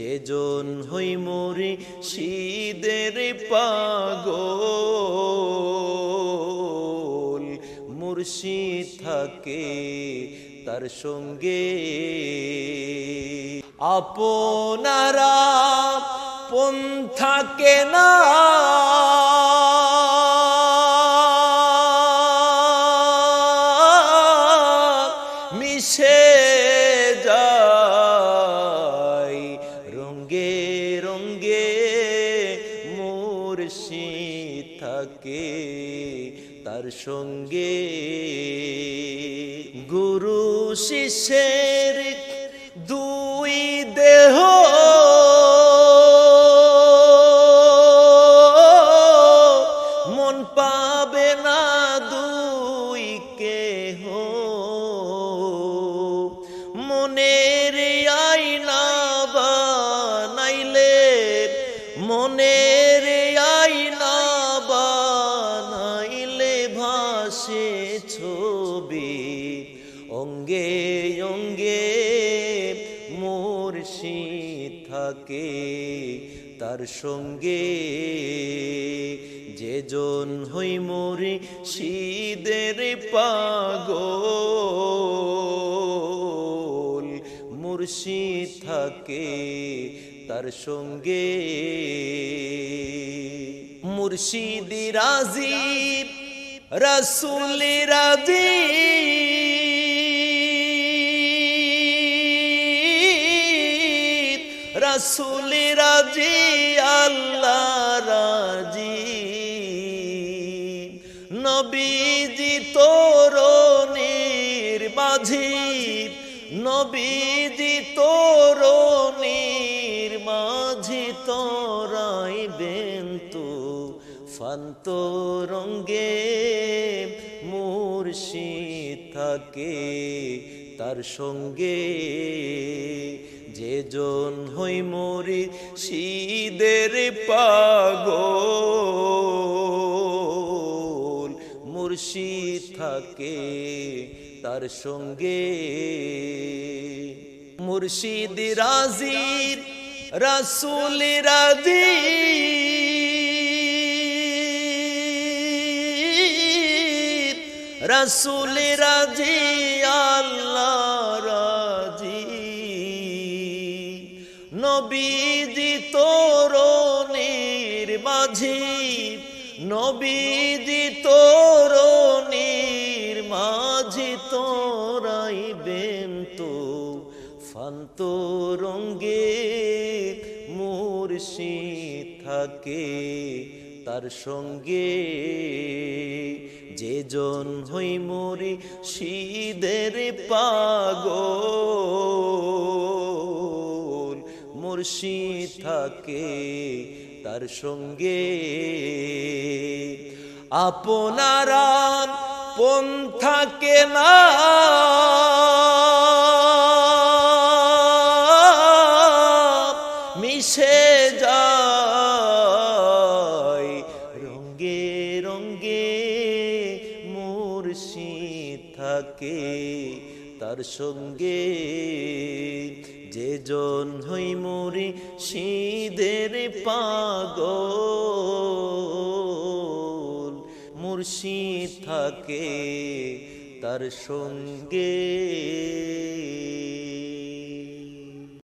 যেজন হই মরি শীদের পাগল মুর্শিদ থাকে তার সঙ্গে। আপনারা পন্থাকে না। মিশে মুর্শিদ থাকে তার সঙ্গে। গুরু শিষ্যের দুই দেহ ভাসে ছবি অঙ্গে অঙ্গে মুর্শিদ থাকে তার সঙ্গে। যেজন হই মরি শীদের পাগল, মুর্শিদ থাকে তার সঙ্গে। মুর্শিদি রাজীব রসুলি রাজীব রসুলি রাজি আল্লাহ রাজি নবীজি তোরণের মাঝি। নবীজি তোরণের মাঝি তোরাই বেন্তু ফান্ত রঙ্গে মুর্শিদ থাকে তার সঙ্গে। যেজন হই মরি শীদের পাগল, মুর্শিদ থাকে তার সঙ্গে। মুর্শিদ রাজির, রাসুল রাজি রাসুল রাজি, আল্লাহ রাজি। নবীজি তোরণের মাঝি নবীজি তোরণের মাঝি, তোরাই বেন্ত ফান্ত রঙ্গে মুর্শিদ থাকে তার সঙ্গে। যেজন হই মরি শীদের পাগল মুর্শিদ থাকে তার সঙ্গে। আপনারা পন্থাকে না? মিশে মুর্শিদ থাকে তার সঙ্গে যে জন হই মরি শীদের পাগ মুর্শিদ থাকে তার সঙ্গে।